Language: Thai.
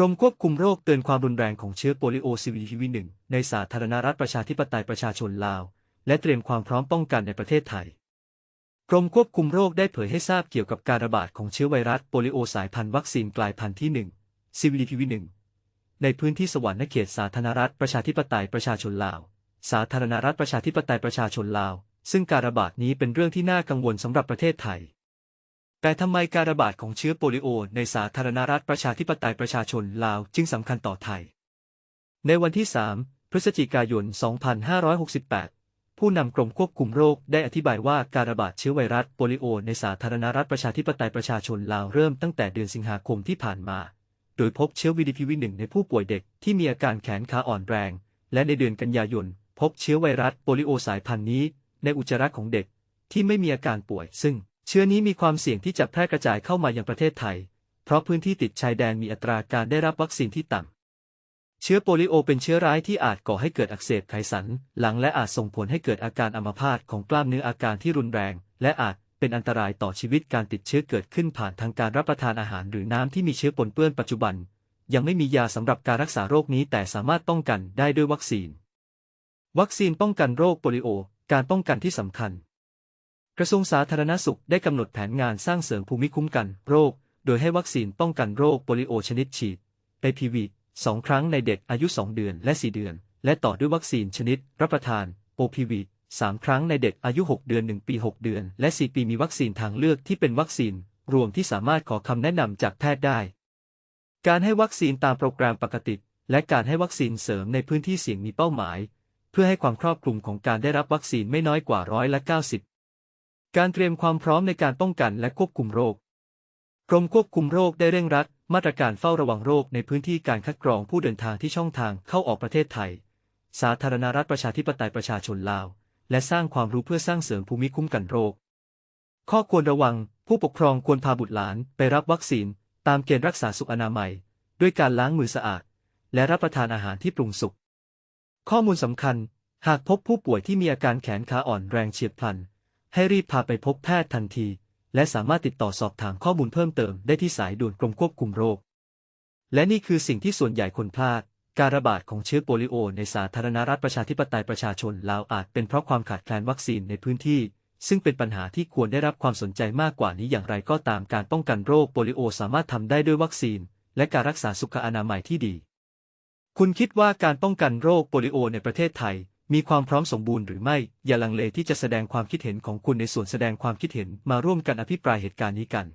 รมควบคุมโรคเตือนความรุนแรงของเชื้อโปลิโอซีวีทีวีหนึ่งในสาธารณรัฐประชาธิปไตยประชาชนลาว และเตรียมความพร้อมป้องกันในประเทศไทย กรมควบคุมโรคได้เผยให้ทราบเกี่ยวกับการระบาดของเชื้อไวรัสโปลิโอสายพันธุ์วัคซีนกลายพันธุ์ที่1 CVDPV1 ในพื้นที่สวรรค์เขตสาธารณรัฐประชาธิปไตยประชาชนลาว สาธารณรัฐประชาธิปไตยประชาชนลาว ซึ่งการระบาดนี้เป็นเรื่องที่น่ากังวลสำหรับประเทศไทย แต่ทำไมการระบาดของเชื้อโปลิโอในสาธารณรัฐประชาธิปไตยประชาชนลาวจึงสำคัญต่อไทย ในวันที่ 3 พฤศจิกายน 2568 ผู้นำกรมควบคุมโรคได้อธิบายว่าการระบาดเชื้อไวรัสโปลิโอในสาธารณรัฐประชาธิปไตยประชาชนลาวเริ่มตั้งแต่เดือนสิงหาคมที่ผ่านมา โดยพบเชื้อวีดีพีวีหนึ่งในผู้ป่วยเด็กที่มีอาการแขนขาอ่อนแรง และในเดือนกันยายนพบเชื้อไวรัสโปลิโอสายพันธุ์นี้ ในอุจจาระของเด็กที่ไม่มีอาการป่วยซึ่ง เชื้อนี้มีความเสี่ยงที่จะแพร่กระจายเข้ามายังประเทศไทย เพราะพื้นที่ติดชายแดนมีอัตราการได้รับวัคซีนที่ต่ำ เชื้อโปลิโอเป็นเชื้อร้ายที่อาจก่อให้เกิดอักเสบไขสันหลังและอาจส่งผลให้เกิดอาการอัมพาตของกล้ามเนื้ออาการที่รุนแรง และอาจเป็นอันตรายต่อชีวิตการติดเชื้อเกิดขึ้นผ่านทางการรับประทานอาหารหรือน้ำที่มีเชื้อปนเปื้อนปัจจุบัน ยังไม่มียาสำหรับการรักษาโรคนี้แต่สามารถป้องกันได้ด้วยวัคซีน วัคซีนป้องกันโรคโปลิโอ การป้องกันที่สำคัญ กระทรวงสาธารณสุขได้กำหนดแผนงานสร้างเสริมภูมิคุ้มกันโรค โดยให้วัคซีนป้องกันโรคโปลิโอชนิดฉีด APV สองครั้งในเด็กอายุ 2 เดือนและ 4 เดือน และต่อด้วยวัคซีนชนิด รับประทาน OPV 3ครั้งในเด็กอายุ 6 เดือน 1 ปี 6 เดือน และ 4 ปีมีวัคซีนทางเลือกที่เป็นวัคซีน รวมที่สามารถขอคำแนะนำจากแพทย์ได้ การให้วัคซีนตามโปรแกรมปกติ และการให้วัคซีนเสริมในพื้นที่เสี่ยงมีเป้าหมาย เพื่อให้ความครอบคลุมของการได้รับวัคซีนไม่น้อยกว่าร้อยละ 90 การเตรียมความพร้อมในการป้องกันและควบคุมโรค กรมควบคุมโรคได้เร่งรัด มาตรการเฝ้าระวังโรคในพื้นที่การคัดกรองผู้เดินทางที่ช่องทางเข้าออกประเทศไทย สาธารณรัฐประชาธิปไตยประชาชนลาว และสร้างความรู้เพื่อสร้างเสริมภูมิคุ้มกันโรค ข้อควรระวัง ผู้ปกครองควรพาบุตรหลานไปรับวัคซีน ตามเกณฑ์รักษาสุขอนามัย ด้วยการล้างมือสะอาด และรับประทานอาหารที่ปรุงสุก ข้อมูลสำคัญ หากพบผู้ป่วยที่มีอาการแขนขาอ่อนแรงเฉียบพลัน ให้รีบพาไปพบแพทย์ทันที และสามารถติดต่อสอบถามข้อมูลเพิ่มเติมได้ที่สายด่วนกรมควบคุมโรค และนี่คือสิ่งที่ส่วนใหญ่คนพลาด การระบาดของเชื้อโปลิโอ ในสาธารณรัฐประชาธิปไตยประชาชนลาวอาจเป็นเพราะความขาดแคลนวัคซีนในพื้นที่ ซึ่งเป็นปัญหาที่ควรได้รับความสนใจมากกว่านี้อย่างไรก็ตามการป้องกันโรคโปลิโอ สามารถทำได้ด้วยวัคซีน และการรักษาสุขอนามัยที่ดี คุณคิดว่าการป้องกันโรคโปลิโอในประเทศไทย มีความพร้อมสมบูรณ์หรือไม่ อย่าลังเลที่จะแสดงความคิดเห็นของคุณในส่วนแสดงความคิดเห็นมาร่วมกันอภิปรายเหตุการณ์นี้กัน